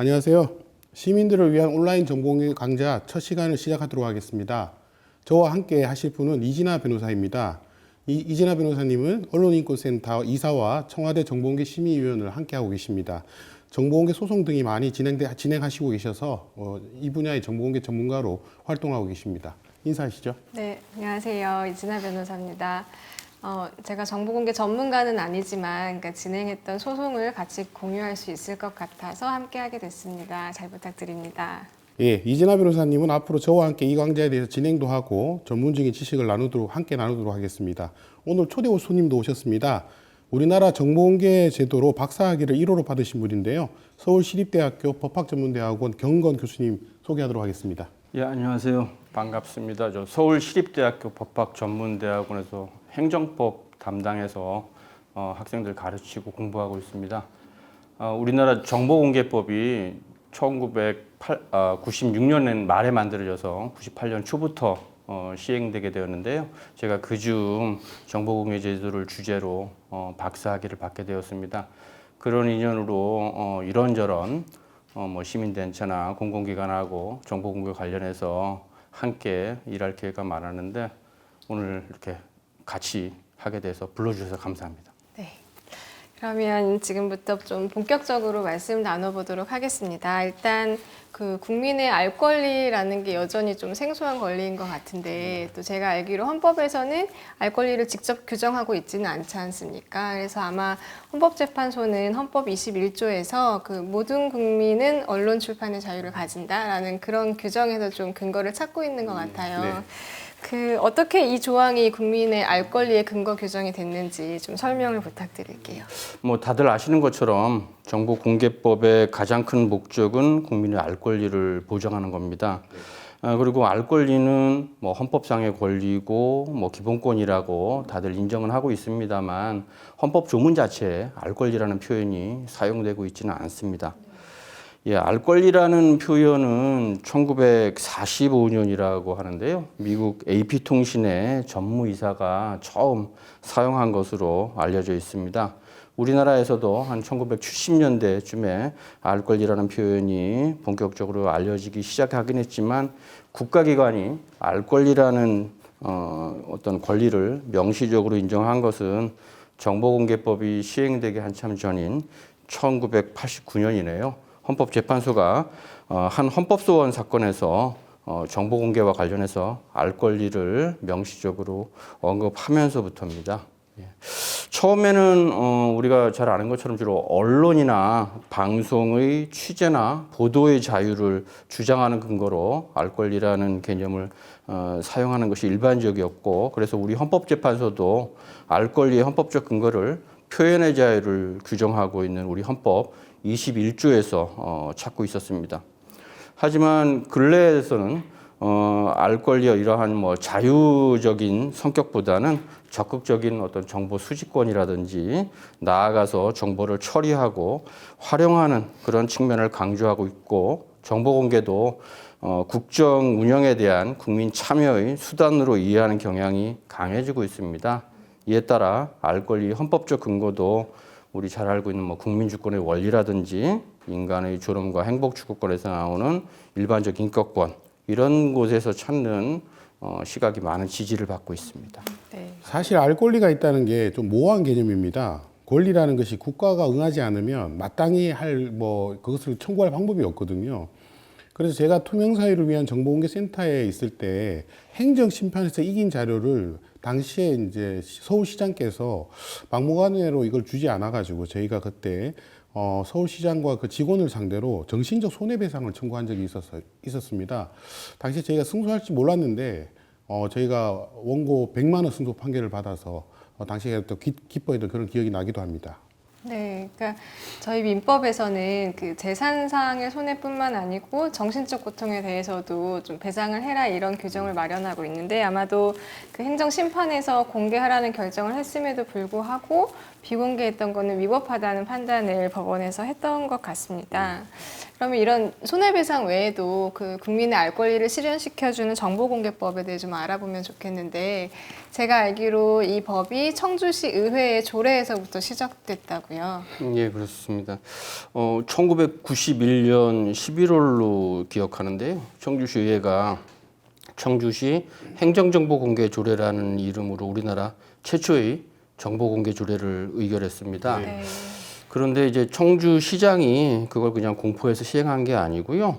안녕하세요. 시민들을 위한 온라인 정보공개 강좌 첫 시간을 시작하도록 하겠습니다. 저와 함께 하실 분은 이진아 변호사입니다. 이, 이진아 변호사님은 언론인권센터 이사와 청와대 정보공개 심의위원을 함께하고 계십니다. 정보공개 소송 등이 많이 진행돼, 진행하시고 계셔서 어, 이 분야의 정보공개 전문가로 활동하고 계십니다. 인사하시죠. 네, 안녕하세요. 이진아 변호사입니다. 어, 제가 정보공개 전문가는 아니지만 그러니까 진행했던 소송을 같이 공유할 수 있을 것 같아서 함께하게 됐습니다. 잘 부탁드립니다. 예, 이진아 변호사님은 앞으로 저와 함께 이 강좌에 대해서 진행도 하고 전문적인 지식을 나누도록 함께 나누도록 하겠습니다. 오늘 초대 손님도 오셨습니다. 우리나라 정보공개 제도로 박사학위를 1호로 받으신 분인데요. 서울시립대학교 법학전문대학원 경건 교수님 소개하도록 하겠습니다. 예, 안녕하세요. 반갑습니다. 저 서울시립대학교 법학전문대학원에서 행정법 담당해서 어, 학생들 가르치고 공부하고 있습니다. 어, 우리나라 정보공개법이 1996년 말에 만들어져서 98년 초부터 어, 시행되게 되었는데요. 제가 그중 정보공개 제도를 주제로 어, 박사학위를 받게 되었습니다. 그런 인연으로 어, 이런저런 어, 뭐 시민단체나 공공기관하고 정보공개 관련해서 함께 일할 기회가 많았는데 오늘 이렇게 같이 하게 돼서 불러주셔서 감사합니다. 네. 그러면 지금부터 좀 본격적으로 말씀 나눠보도록 하겠습니다. 일단 그 국민의 알 권리라는 게 여전히 좀 생소한 권리인 것 같은데 또 제가 알기로 헌법에서는 알 권리를 직접 규정하고 있지는 않지 않습니까? 그래서 아마 헌법재판소는 헌법 21조에서 그 모든 국민은 언론 출판의 자유를 가진다라는 그런 규정에서 좀 근거를 찾고 있는 것 같아요. 네. 그 어떻게 이 조항이 국민의 알 권리의 근거 규정이 됐는지 좀 설명을 부탁드릴게요. 뭐 다들 아시는 것처럼 정보 공개법의 가장 큰 목적은 국민의 알 권리를 보장하는 겁니다. 아, 그리고 알 권리는 뭐 헌법상의 권리고 뭐 기본권이라고 다들 인정은 하고 있습니다만 헌법 조문 자체에 알 권리라는 표현이 사용되고 있지는 않습니다. 예, 알 권리라는 표현은 1945년이라고 하는데요. 미국 AP 통신의 전무이사가 처음 사용한 것으로 알려져 있습니다. 우리나라에서도 한 1970년대쯤에 알 권리라는 표현이 본격적으로 알려지기 시작하긴 했지만 국가기관이 알 권리라는 어, 어떤 권리를 명시적으로 인정한 것은 정보공개법이 시행되기 한참 전인 1989년이네요. 헌법재판소가 어, 한 헌법소원 사건에서 어, 정보 공개와 관련해서 알 권리를 명시적으로 언급하면서부터입니다. 예. 처음에는 어, 우리가 잘 아는 것처럼 주로 언론이나 방송의 취재나 보도의 자유를 주장하는 근거로 알 권리라는 개념을 어, 사용하는 것이 일반적이었고 그래서 우리 헌법재판소도 알 권리의 헌법적 근거를 표현의 자유를 규정하고 있는 우리 헌법 21조에서 어, 찾고 있었습니다. 하지만 근래에서는 어, 알 권리와 이러한 뭐 자유적인 성격보다는 적극적인 어떤 정보 수집권이라든지 나아가서 정보를 처리하고 활용하는 그런 측면을 강조하고 있고 정보 공개도 어, 국정 운영에 대한 국민 참여의 수단으로 이해하는 경향이 강해지고 있습니다. 이에 따라 알 권리 헌법적 근거도 우리 잘 알고 있는 뭐 국민주권의 원리라든지 인간의 존엄과 행복 추구권에서 나오는 일반적 인격권 이런 곳에서 찾는 어, 시각이 많은 지지를 받고 있습니다. 네. 사실 알 권리가 있다는 게 좀 모호한 개념입니다. 권리라는 것이 국가가 응하지 않으면 마땅히 할 뭐 그것을 청구할 방법이 없거든요. 그래서 제가 투명사회를 위한 정보공개센터에 있을 때 행정심판에서 이긴 자료를 당시에 이제 서울시장께서 막무가내로 이걸 주지 않아가지고 저희가 그때 어, 서울시장과 그 직원을 상대로 정신적 손해배상을 청구한 적이 있었어, 있었습니다. 당시에 저희가 승소할지 몰랐는데 어, 저희가 원고 100만 원 승소 판결을 받아서 어, 당시에 또 기, 기뻐했던 그런 기억이 나기도 합니다. 네, 그러니까 저희 민법에서는 그 재산상의 손해뿐만 아니고 정신적 고통에 대해서도 좀 배상을 해라 이런 규정을 마련하고 있는데 아마도 그 행정 심판에서 공개하라는 결정을 했음에도 불구하고 비공개했던 거는 위법하다는 판단을 법원에서 했던 것 같습니다. 그러면 이런 손해배상 외에도 그 국민의 알 권리를 실현시켜주는 정보공개법에 대해 좀 알아보면 좋겠는데 제가 알기로 이 법이 청주시 의회의 조례에서부터 시작됐다고 하더라고요. 예, 그렇습니다. 어, 1991년 11월로 기억하는데요. 청주시 의회가 청주시 행정정보공개 조례라는 이름으로 우리나라 최초의 정보공개 조례를 의결했습니다. 네. 그런데 이제 청주시장이 그걸 그냥 공포해서 시행한 게 아니고요.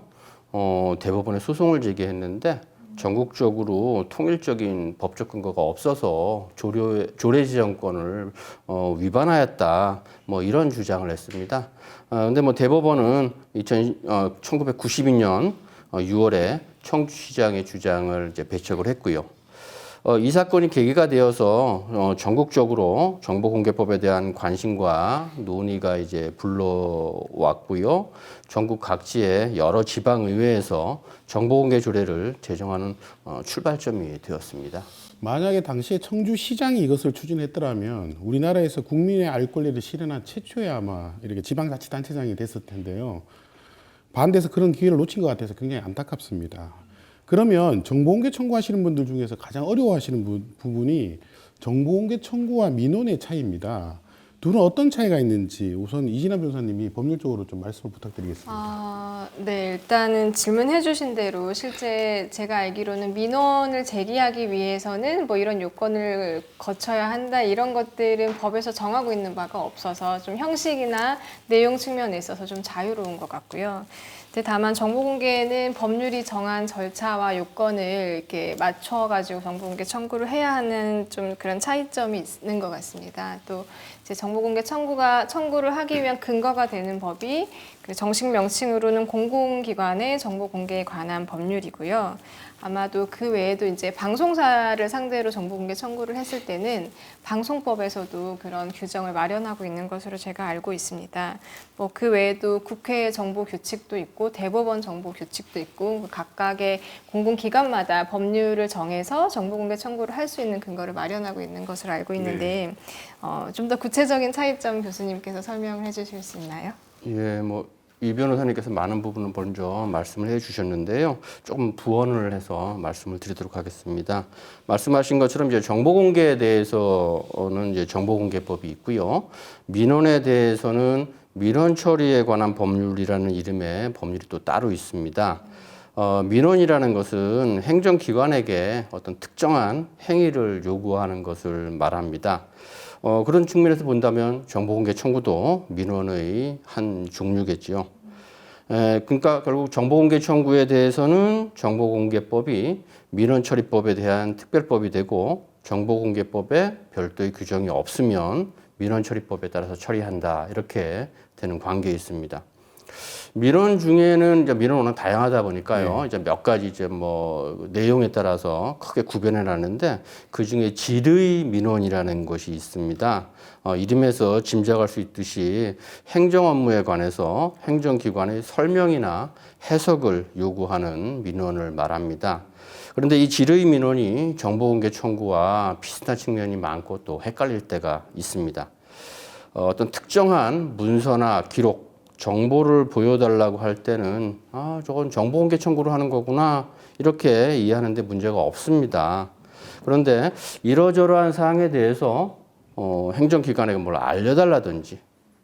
어, 대법원에 소송을 제기했는데 전국적으로 통일적인 법적 근거가 없어서 조례, 조례 지정권을 어, 위반하였다. 뭐 이런 주장을 했습니다. 어, 근데 뭐 대법원은 2000, 어, 1992년 어, 6월에 청주시장의 주장을 이제 배척을 했고요. 어, 이 사건이 계기가 되어서 어, 전국적으로 정보공개법에 대한 관심과 논의가 이제 불러왔고요. 전국 각지의 여러 지방의회에서 정보공개 조례를 제정하는 어, 출발점이 되었습니다. 만약에 당시에 청주시장이 이것을 추진했더라면 우리나라에서 국민의 알 권리를 실현한 최초의 아마 이렇게 지방자치단체장이 됐을 텐데요. 반대해서 그런 기회를 놓친 것 같아서 굉장히 안타깝습니다. 그러면 정보공개 청구하시는 분들 중에서 가장 어려워하시는 부, 부분이 정보공개 청구와 민원의 차이입니다. 둘은 어떤 차이가 있는지 우선 이진아 변호사님이 법률적으로 좀 말씀을 부탁드리겠습니다. 아, 네, 일단은 질문해 주신 대로 실제 제가 알기로는 민원을 제기하기 위해서는 뭐 이런 요건을 거쳐야 한다 이런 것들은 법에서 정하고 있는 바가 없어서 좀 형식이나 내용 측면에 있어서 좀 자유로운 것 같고요. 근데 다만 정보 공개는 법률이 정한 절차와 요건을 이렇게 맞춰가지고 정보 공개 청구를 해야 하는 좀 그런 차이점이 있는 것 같습니다. 또 이제 정보 공개 청구가 청구를 하기 위한 근거가 되는 법이 그 정식 명칭으로는 공공기관의 정보 공개에 관한 법률이고요. 아마도 그 외에도 이제 방송사를 상대로 정보 공개 청구를 했을 때는 방송법에서도 그런 규정을 마련하고 있는 것으로 제가 알고 있습니다. 뭐 그 외에도 국회 정보 규칙도 있고 대법원 정보 규칙도 있고 그 각각의 공공기관마다 법률을 정해서 정보 공개 청구를 할 수 있는 근거를 마련하고 있는 것으로 알고 있는데 어, 좀 더 구체적인 차이점 교수님께서 설명을 해주실 수 있나요? 예, 뭐 이 변호사님께서 많은 부분을 먼저 말씀을 해 주셨는데요. 조금 부언을 해서 말씀을 드리도록 하겠습니다. 말씀하신 것처럼 이제 정보 공개에 대해서는 이제 정보 공개법이 있고요. 민원에 대해서는 민원 처리에 관한 법률이라는 이름의 법률이 또 따로 있습니다. 어, 민원이라는 것은 행정기관에게 어떤 특정한 행위를 요구하는 것을 말합니다. 어, 그런 측면에서 본다면 정보공개 청구도 민원의 한 종류겠지요. 에, 그러니까 결국 정보공개 청구에 대해서는 정보공개법이 민원처리법에 대한 특별법이 되고 정보공개법에 별도의 규정이 없으면 민원처리법에 따라서 처리한다 이렇게 되는 관계에 있습니다. 민원 중에는 이제 민원 워낙 다양하다 보니까요. 이제 몇 가지 이제 뭐 내용에 따라서 크게 구별해 놨는데 그 중에 질의 민원이라는 것이 있습니다. 어, 이름에서 짐작할 수 있듯이 행정 업무에 관해서 행정기관의 설명이나 해석을 요구하는 민원을 말합니다. 그런데 이 질의 민원이 정보공개 청구와 비슷한 측면이 많고 또 헷갈릴 때가 있습니다. 어, 어떤 특정한 문서나 기록, 정보를 보여달라고 할 때는 아 저건 정보공개 청구를 하는 거구나 이렇게 이해하는데 문제가 없습니다. 그런데 이러저러한 사항에 대해서 어, 행정기관에게 뭘 알려달라든지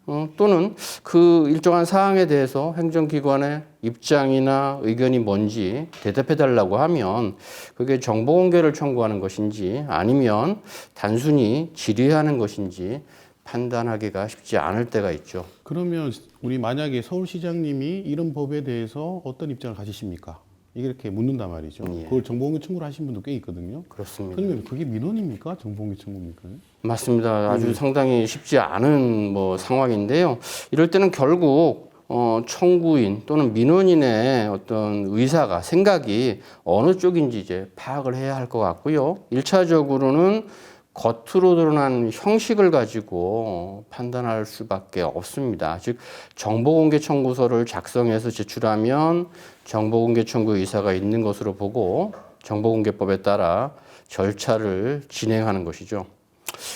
어, 또는 그 일정한 사항에 대해서 행정기관의 입장이나 의견이 뭔지 대답해달라고 하면 그게 정보공개를 청구하는 것인지 아니면 단순히 질의하는 것인지 판단하기가 쉽지 않을 때가 있죠. 그러면 우리 만약에 서울시장님이 이런 법에 대해서 어떤 입장을 가지십니까? 이렇게 묻는단 말이죠. 예. 그걸 정보공개 청구를 하신 분도 꽤 있거든요. 그렇습니다. 그러면 그게 민원입니까? 정보공개 청구입니까? 맞습니다. 아주 상당히 쉽지 않은 뭐 상황인데요. 이럴 때는 결국 어, 청구인 또는 민원인의 어떤 의사가 생각이 어느 쪽인지 이제 파악을 해야 할 것 같고요. 일차적으로는 겉으로 드러난 형식을 가지고 판단할 수밖에 없습니다. 즉 정보공개 청구서를 작성해서 제출하면 정보공개 청구 의사가 있는 것으로 보고 정보공개법에 따라 절차를 진행하는 것이죠.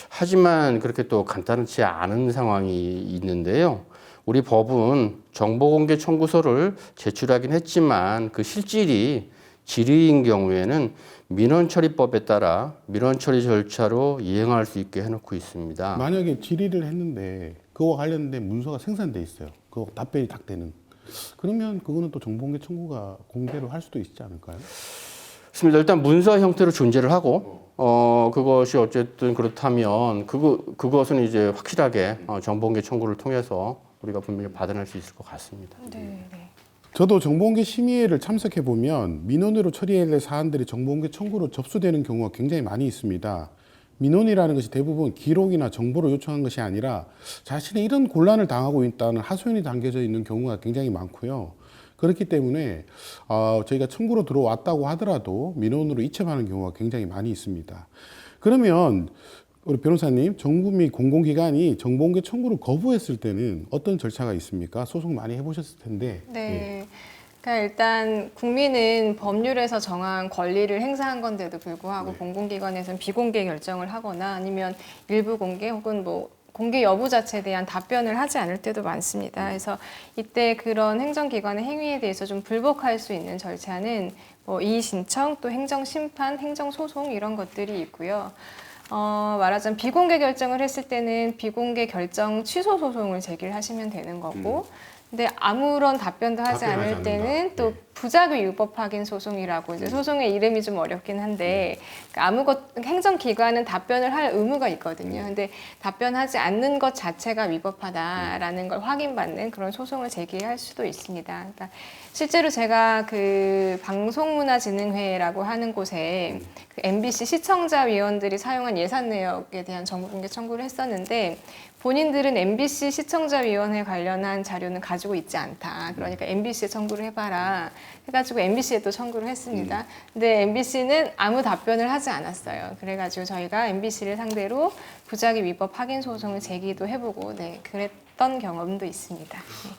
하지만 그렇게 또 간단치 않은 상황이 있는데요. 우리 법은 정보공개 청구서를 제출하긴 했지만 그 실질이 질의인 경우에는 민원처리법에 따라 민원처리 절차로 이행할 수 있게 해놓고 있습니다. 만약에 질의를 했는데 그 그거와 관련된 문서가 생산돼 있어요. 그거 답변이 딱 되는. 그러면 그거는 또 정보공개 청구가 공개로 할 수도 있지 않을까요? 그렇습니다. 일단 문서 형태로 존재를 하고 어 그것이 어쨌든 그렇다면 그거 그것은 이제 확실하게 어, 정보공개 청구를 통해서 우리가 분명히 받아낼 수 있을 것 같습니다. 네, 네. 저도 정보공개 심의회를 참석해 보면 민원으로 처리해야 될 사안들이 정보공개 청구로 접수되는 경우가 굉장히 많이 있습니다. 민원이라는 것이 대부분 기록이나 정보를 요청한 것이 아니라 자신의 이런 곤란을 당하고 있다는 하소연이 담겨져 있는 경우가 굉장히 많고요. 그렇기 때문에 어, 저희가 청구로 들어왔다고 하더라도 민원으로 이첩하는 경우가 굉장히 많이 있습니다. 그러면 우리 변호사님, 정부 및 공공기관이 정보공개 청구를 거부했을 때는 어떤 절차가 있습니까? 소송 많이 해보셨을 텐데. 네. 그러니까 일단 국민은 법률에서 정한 권리를 행사한 건데도 불구하고 공공기관에서는 비공개 결정을 하거나 아니면 일부 공개 혹은 뭐 공개 여부 자체에 대한 답변을 하지 않을 때도 많습니다. 그래서 이때 그런 행정기관의 행위에 대해서 좀 불복할 수 있는 절차는 뭐 이의 신청 또 행정 심판, 행정 소송 이런 것들이 있고요. 어, 말하자면 비공개 결정을 했을 때는 비공개 결정 취소 소송을 제기를 하시면 되는 거고, 근데 아무런 답변도 하지 답변하지 않을 않는다. 때는 또 네. 부작위 유법 확인 소송이라고 이제 소송의 이름이 좀 어렵긴 한데 그러니까 아무것 행정기관은 답변을 할 의무가 있거든요. 근데 답변하지 않는 것 자체가 위법하다라는 걸 확인받는 그런 소송을 제기할 수도 있습니다. 그러니까 실제로 제가 그 방송문화진흥회라고 하는 곳에 그 MBC 시청자 위원들이 사용한 예산 내역에 대한 정보 공개 청구를 했었는데 본인들은 MBC 시청자위원회 관련한 자료는 가지고 있지 않다. 그러니까 MBC에 청구를 해봐라. 해가지고 MBC에 또 청구를 했습니다. 근데 MBC는 아무 답변을 하지 않았어요. 그래가지고 저희가 MBC를 상대로 부작위 위법 확인 소송을 제기도 해보고, 네, 그랬 던 경험도 있습니다.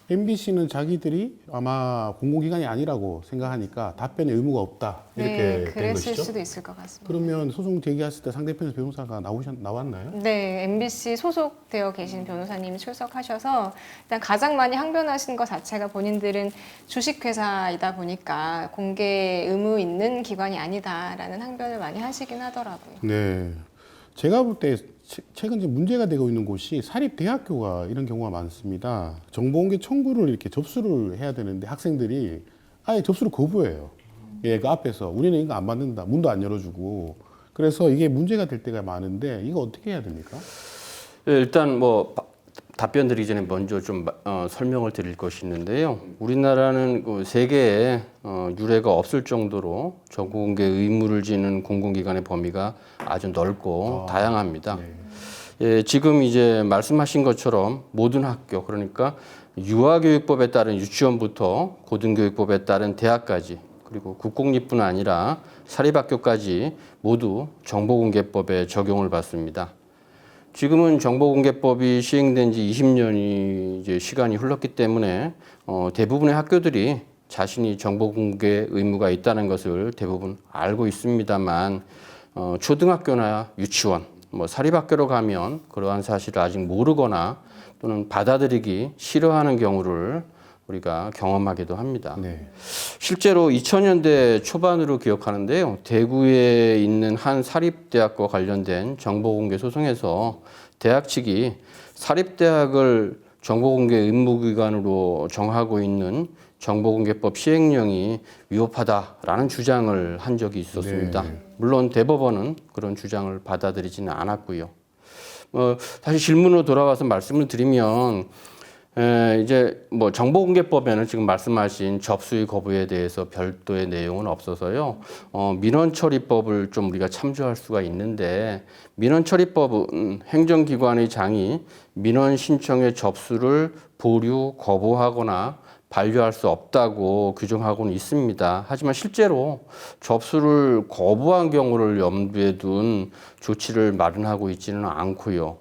네. MBC는 자기들이 아마 공공기관이 아니라고 생각하니까 답변에 의무가 없다 이렇게 네, 된 그랬을 것이죠. 수도 있을 것 같습니다. 그러면 소송 제기했을 때 상대편에서 변호사가 나오셨 나왔나요? 네, MBC 소속되어 계신 변호사님이 출석하셔서 일단 가장 많이 항변하신 것 자체가 본인들은 주식회사이다 보니까 공개 의무 있는 기관이 아니다라는 항변을 많이 하시긴 하더라고요. 네. 제가 볼 때 최근 이제 문제가 되고 있는 곳이 사립 대학교가 이런 경우가 많습니다. 정보공개 청구를 이렇게 접수를 해야 되는데 학생들이 아예 접수를 거부해요. 예, 그 앞에서 우리는 이거 안 받는다. 문도 안 열어주고. 그래서 이게 문제가 될 때가 많은데 이거 어떻게 해야 됩니까? 예, 일단 뭐 바- 답변 드리기 전에 먼저 좀 어, 설명을 드릴 것이 있는데요. 우리나라는 그 세계에 어, 유례가 없을 정도로 정보공개 의무를 지는 공공기관의 범위가 아주 넓고 다양합니다. 예, 지금 이제 말씀하신 것처럼 모든 학교 그러니까 유아교육법에 따른 유치원부터 고등교육법에 따른 대학까지 그리고 국공립뿐 아니라 사립학교까지 모두 정보공개법에 적용을 받습니다. 지금은 정보공개법이 시행된 지 20년이 이제 시간이 흘렀기 때문에 어, 대부분의 학교들이 자신이 정보공개 의무가 있다는 것을 대부분 알고 있습니다만 어, 초등학교나 유치원, 뭐 사립학교로 가면 그러한 사실을 아직 모르거나 또는 받아들이기 싫어하는 경우를 우리가 경험하기도 합니다. 네. 실제로 2000년대 초반으로 기억하는데요. 대구에 있는 한 사립대학과 관련된 정보공개 소송에서 대학 측이 사립대학을 정보공개 의무기관으로 정하고 있는 정보공개법 시행령이 위법하다라는 주장을 한 적이 있었습니다. 네. 물론 대법원은 그런 주장을 받아들이지는 않았고요. 어, 다시 질문으로 돌아와서 말씀을 드리면 에, 이제 뭐 정보공개법에는 지금 말씀하신 접수의 거부에 대해서 별도의 내용은 없어서요. 어, 민원처리법을 좀 우리가 참조할 수가 있는데 민원처리법은 행정기관의 장이 민원 신청의 접수를 보류, 거부하거나 반려할 수 없다고 규정하고는 있습니다. 하지만 실제로 접수를 거부한 경우를 염두에 둔 조치를 마련하고 있지는 않고요.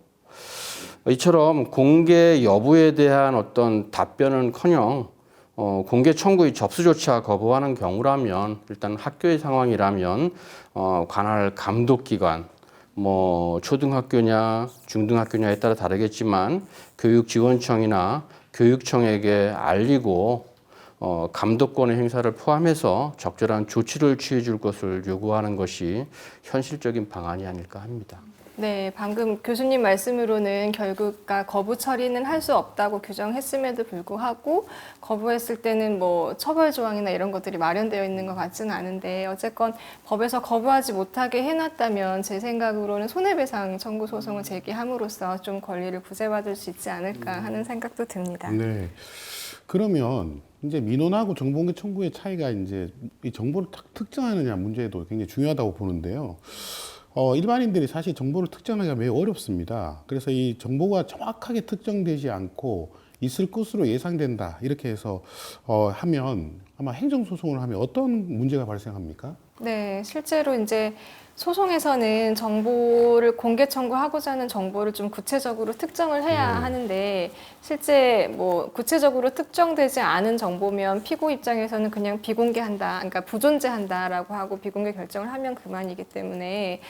이처럼 공개 여부에 대한 어떤 답변은커녕 어, 공개 청구의 접수 조차 거부하는 경우라면 일단 학교의 상황이라면 어, 관할 감독기관 뭐 초등학교냐 중등학교냐에 따라 다르겠지만 교육지원청이나 교육청에게 알리고 어, 감독권의 행사를 포함해서 적절한 조치를 취해 줄 것을 요구하는 것이 현실적인 방안이 아닐까 합니다. 네, 방금 교수님 말씀으로는 결국 가 거부 처리는 할 수 없다고 규정했음에도 불구하고 거부했을 때는 뭐 처벌 조항이나 이런 것들이 마련되어 있는 것 같지는 않은데 어쨌건 법에서 거부하지 못하게 해놨다면 제 생각으로는 손해배상 청구 소송을 제기함으로써 좀 권리를 구제받을 수 있지 않을까 하는 생각도 듭니다. 네. 그러면 이제 민원하고 정보공개 청구의 차이가 이제 이 정보를 탁 특정하느냐 문제도 굉장히 중요하다고 보는데요. 어, 일반인들이 사실 정보를 특정하기가 매우 어렵습니다. 그래서 이 정보가 정확하게 특정되지 않고 있을 것으로 예상된다. 이렇게 해서 어, 하면 아마 행정소송을 하면 어떤 문제가 발생합니까? 네, 실제로 이제 소송에서는 정보를 공개 청구하고자 하는 정보를 좀 구체적으로 특정을 해야 네. 하는데 실제 뭐 구체적으로 특정되지 않은 정보면 피고 입장에서는 그냥 비공개한다, 그러니까 부존재한다라고 하고 비공개 결정을 하면 그만이기 때문에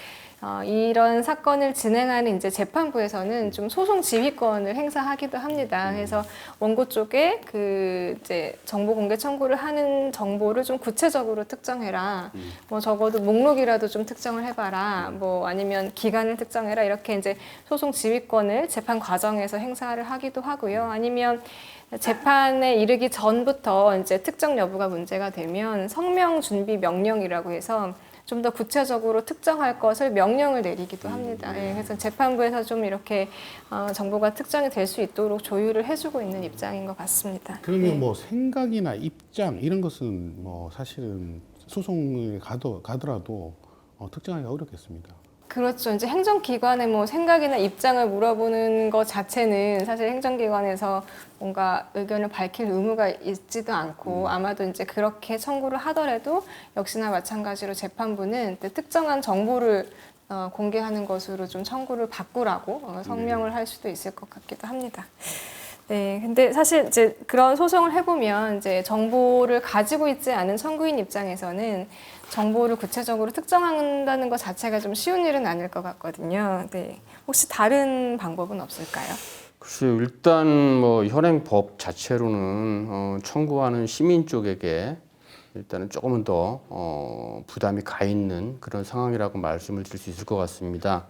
어, 이런 사건을 진행하는 이제 재판부에서는 좀 소송 지휘권을 행사하기도 합니다. 그래서 원고 쪽에 그 이제 정보 공개 청구를 하는 정보를 좀 구체적으로 특정해라. 뭐 적어도 목록이라도 좀 특정을 해봐라. 뭐 아니면 기간을 특정해라. 이렇게 이제 소송 지휘권을 재판 과정에서 행사를 하기도 하고요. 아니면 재판에 이르기 전부터 이제 특정 여부가 문제가 되면 성명 준비 명령이라고 해서 좀 더 구체적으로 특정할 것을 명령을 내리기도 합니다. 예, 그래서 재판부에서 좀 이렇게 어, 정보가 특정이 될 수 있도록 조율을 해주고 있는 입장인 것 같습니다. 그러면 예. 뭐 생각이나 입장 이런 것은 뭐 사실은 소송에 가도, 가더라도 어, 특정하기가 어렵겠습니다. 그렇죠. 이제 행정기관의 뭐 생각이나 입장을 물어보는 것 자체는 사실 행정기관에서 뭔가 의견을 밝힐 의무가 있지도 않고 아마도 이제 그렇게 청구를 하더라도 역시나 마찬가지로 재판부는 그 특정한 정보를 어, 공개하는 것으로 좀 청구를 바꾸라고 어, 성명을 할 수도 있을 것 같기도 합니다. 네, 근데 사실 이제 그런 소송을 해보면 이제 정보를 가지고 있지 않은 청구인 입장에서는 정보를 구체적으로 특정한다는 것 자체가 좀 쉬운 일은 아닐 것 같거든요. 네, 혹시 다른 방법은 없을까요? 글쎄요, 일단 뭐 현행법 자체로는 어, 청구하는 시민 쪽에게 일단은 조금은 더 어, 부담이 가 있는 그런 상황이라고 말씀을 드릴 수 있을 것 같습니다.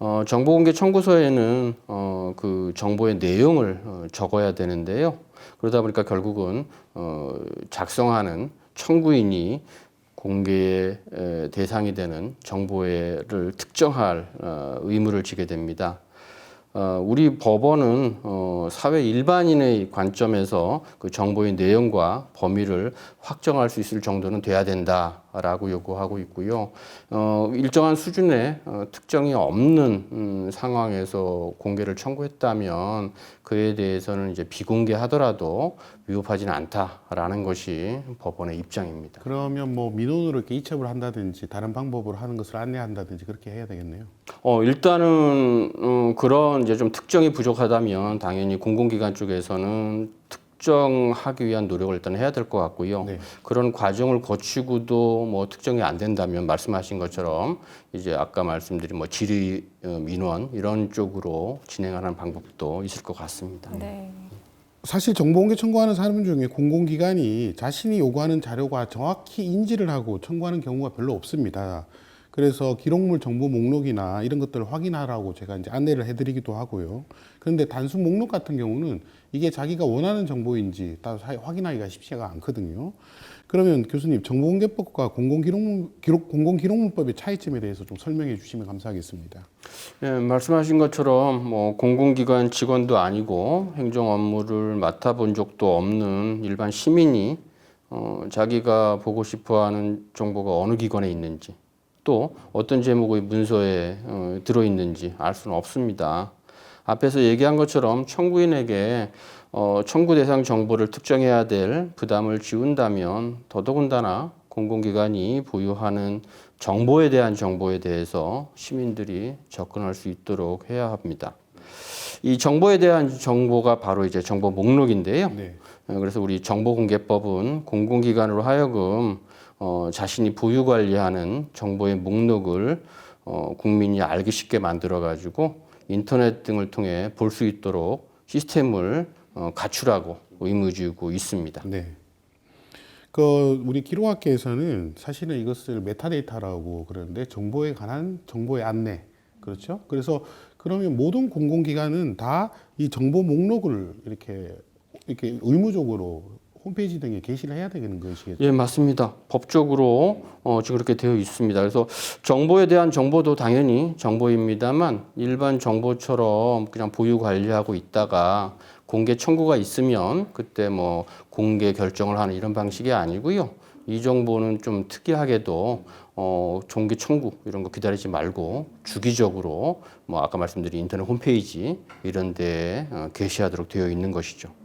어, 정보공개 청구서에는 어, 그 정보의 내용을 어, 적어야 되는데요. 그러다 보니까 결국은 어, 작성하는 청구인이 공개의 에, 대상이 되는 정보를 특정할 어, 의무를 지게 됩니다. 어, 우리 법원은 어, 사회 일반인의 관점에서 그 정보의 내용과 범위를 확정할 수 있을 정도는 돼야 된다 라고 요구하고 있고요. 어, 일정한 수준의 어, 특정이 없는 음, 상황에서 공개를 청구했다면 그에 대해서는 이제 비공개하더라도 위법하지는 않다라는 것이 법원의 입장입니다. 그러면 뭐 민원으로 이렇게 이첩을 한다든지 다른 방법으로 하는 것을 안내한다든지 그렇게 해야 되겠네요. 어, 일단은 어, 그런 이제 좀 특정이 부족하다면 당연히 공공기관 쪽에서는 특 정하기 위한 노력을 일단 해야 될 것 같고요. 네. 그런 과정을 거치고도 뭐 특정이 안 된다면 말씀하신 것처럼 이제 아까 말씀드린 뭐 질의 어, 민원 이런 쪽으로 진행하는 방법도 있을 것 같습니다. 네. 사실 정보공개 청구하는 사람 중에 공공기관이 자신이 요구하는 자료가 정확히 인지를 하고 청구하는 경우가 별로 없습니다. 그래서 기록물 정보 목록이나 이런 것들을 확인하라고 제가 이제 안내를 해드리기도 하고요. 그런데 단순 목록 같은 경우는 이게 자기가 원하는 정보인지 따로 사- 확인하기가 쉽지가 않거든요. 그러면 교수님 정보공개법과 공공기록물, 기록, 공공기록물법의 차이점에 대해서 좀 설명해 주시면 감사하겠습니다. 예, 말씀하신 것처럼 뭐 공공기관 직원도 아니고 행정 업무를 맡아본 적도 없는 일반 시민이 어, 자기가 보고 싶어하는 정보가 어느 기관에 있는지 또 어떤 제목의 문서에 어, 들어있는지 알 수는 없습니다. 앞에서 얘기한 것처럼 청구인에게 어, 청구 대상 정보를 특정해야 될 부담을 지운다면 더더군다나 공공기관이 보유하는 정보에 대한 정보에 대해서 시민들이 접근할 수 있도록 해야 합니다. 이 정보에 대한 정보가 바로 이제 정보 목록인데요. 네. 어, 그래서 우리 정보공개법은 공공기관으로 하여금 어, 자신이 보유 관리하는 정보의 목록을 어, 국민이 알기 쉽게 만들어 가지고 인터넷 등을 통해 볼 수 있도록 시스템을 어, 갖추라고 의무지고 있습니다. 네. 그 우리 기록학계에서는 사실은 이것을 메타데이터라고 그러는데 정보에 관한 정보의 안내 그렇죠? 그래서 그러면 모든 공공기관은 다 이 정보 목록을 이렇게 이렇게 의무적으로 홈페이지 등에 게시를 해야 되는 것이겠죠. 예, 맞습니다. 법적으로 어, 지금 그렇게 되어 있습니다. 그래서 정보에 대한 정보도 당연히 정보입니다만 일반 정보처럼 그냥 보유 관리하고 있다가 공개 청구가 있으면 그때 뭐 공개 결정을 하는 이런 방식이 아니고요. 이 정보는 좀 특이하게도 어, 종기 청구 이런 거 기다리지 말고 주기적으로 뭐 아까 말씀드린 인터넷 홈페이지 이런 데에 어, 게시하도록 되어 있는 것이죠.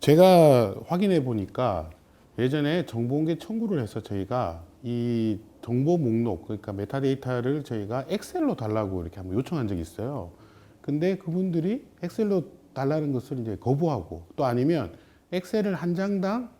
제가 확인해 보니까 예전에 정보공개 청구를 해서 저희가 이 정보 목록 그러니까 메타데이터를 저희가 엑셀로 달라고 이렇게 한번 요청한 적이 있어요. 근데 그분들이 엑셀로 달라는 것을 이제 거부하고 또 아니면 엑셀을 한 장당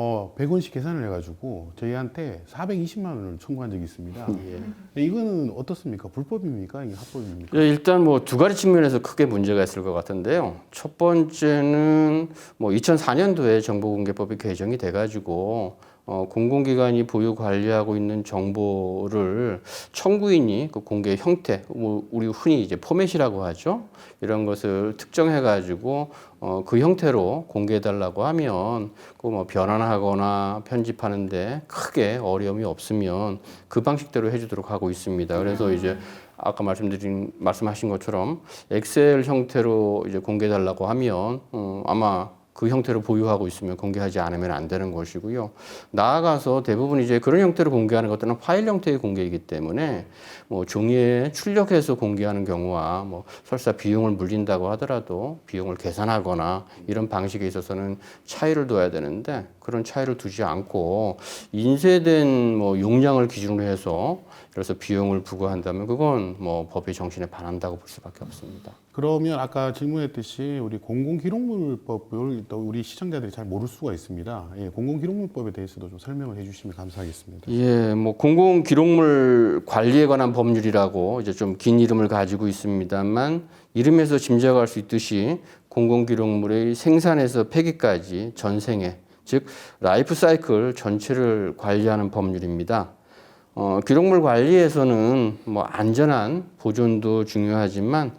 어 100원씩 계산을 해가지고 저희한테 420만 원을 청구한 적이 있습니다. 근데 이거는 어떻습니까? 불법입니까? 이게 합법입니까? 예, 일단 뭐 두 가지 측면에서 크게 문제가 있을 것 같은데요. 첫 번째는 뭐 2004년도에 정보공개법이 개정이 돼가지고 어, 공공기관이 보유 관리하고 있는 정보를 청구인이 그 공개 형태, 뭐 우리 흔히 이제 포맷이라고 하죠. 이런 것을 특정해가지고 어, 그 형태로 공개해달라고 하면 그뭐 변환하거나 편집하는데 크게 어려움이 없으면 그 방식대로 해주도록 하고 있습니다. 그래서 이제 아까 말씀드린 말씀하신 것처럼 엑셀 형태로 이제 공개해달라고 하면 어, 아마 그 형태로 보유하고 있으면 공개하지 않으면 안 되는 것이고요. 나아가서 대부분 이제 그런 형태로 공개하는 것들은 파일 형태의 공개이기 때문에 뭐 종이에 출력해서 공개하는 경우와 뭐 설사 비용을 물린다고 하더라도 비용을 계산하거나 이런 방식에 있어서는 차이를 둬야 되는데 그런 차이를 두지 않고 인쇄된 뭐 용량을 기준으로 해서 그래서 비용을 부과한다면 그건 뭐 법의 정신에 반한다고 볼 수밖에 없습니다. 그러면 아까 질문했듯이 우리 공공기록물법을 또 우리 시청자들이 잘 모를 수가 있습니다. 예, 공공기록물법에 대해서도 좀 설명을 해주시면 감사하겠습니다. 예, 뭐 공공 기록물 관리에 관한 법률이라고 이제 좀 긴 이름을 가지고 있습니다만 이름에서 짐작할 수 있듯이 공공 기록물의 생산에서 폐기까지 전생에 즉 라이프 사이클 전체를 관리하는 법률입니다. 어, 기록물 관리에서는 뭐 안전한 보존도 중요하지만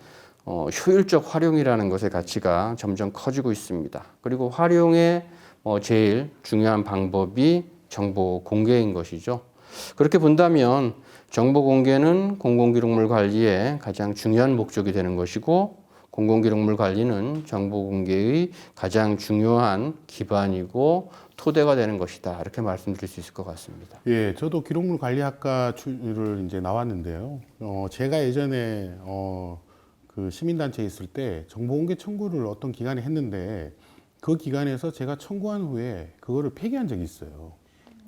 어, 효율적 활용이라는 것의 가치가 점점 커지고 있습니다. 그리고 활용의 어, 제일 중요한 방법이 정보 공개인 것이죠. 그렇게 본다면 정보 공개는 공공기록물 관리의 가장 중요한 목적이 되는 것이고 공공기록물 관리는 정보 공개의 가장 중요한 기반이고 토대가 되는 것이다. 이렇게 말씀드릴 수 있을 것 같습니다. 예, 저도 기록물 관리학과 를 이제 나왔는데요. 어, 제가 예전에 어, 그 시민단체에 있을 때 정보 공개 청구를 어떤 기관에 했는데 그 기관에서 제가 청구한 후에 그거를 폐기한 적이 있어요.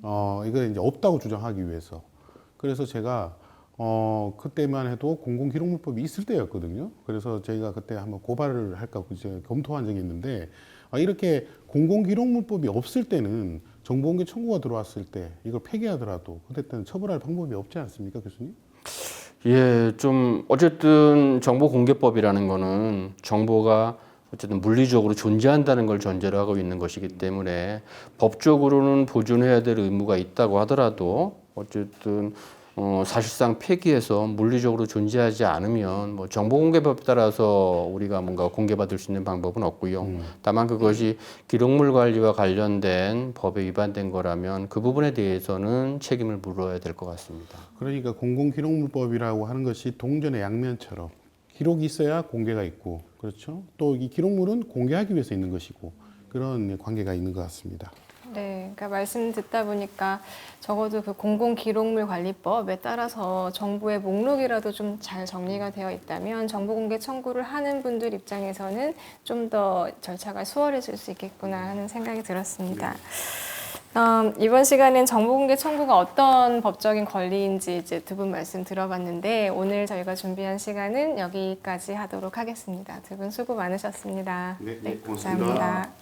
어, 이거 이제 없다고 주장하기 위해서. 그래서 제가 어, 그때만 해도 공공기록물법이 있을 때였거든요. 그래서 저희가 그때 한번 고발을 할까 검토한 적이 있는데 아, 이렇게 공공기록물법이 없을 때는 정보공개 청구가 들어왔을 때 이걸 폐기하더라도 그때는 처벌할 방법이 없지 않습니까, 교수님? 예, 좀 어쨌든 정보공개법이라는 거는 정보가 어쨌든 물리적으로 존재한다는 걸 전제로 하고 있는 것이기 때문에 법적으로는 보존해야 될 의무가 있다고 하더라도 어쨌든 어, 사실상 폐기해서 물리적으로 존재하지 않으면 뭐 정보공개법 따라서 우리가 뭔가 공개받을 수 있는 방법은 없고요. 다만 그것이 기록물 관리와 관련된 법에 위반된 거라면 그 부분에 대해서는 책임을 물어야 될 것 같습니다. 그러니까 공공기록물법이라고 하는 것이 동전의 양면처럼 기록이 있어야 공개가 있고 그렇죠. 또 이 기록물은 공개하기 위해서 있는 것이고 그런 관계가 있는 것 같습니다. 네, 그러니까 말씀 듣다 보니까 적어도 그 공공기록물 관리법에 따라서 정보의 목록이라도 좀 잘 정리가 되어 있다면 정보 공개 청구를 하는 분들 입장에서는 좀 더 절차가 수월해질 수 있겠구나 하는 생각이 들었습니다. 음, 이번 시간엔 정보공개 청구가 어떤 법적인 권리인지 이제 두 분 말씀 들어봤는데 오늘 저희가 준비한 시간은 여기까지 하도록 하겠습니다. 두 분 수고 많으셨습니다. 네, 네, 고맙습니다. 감사합니다.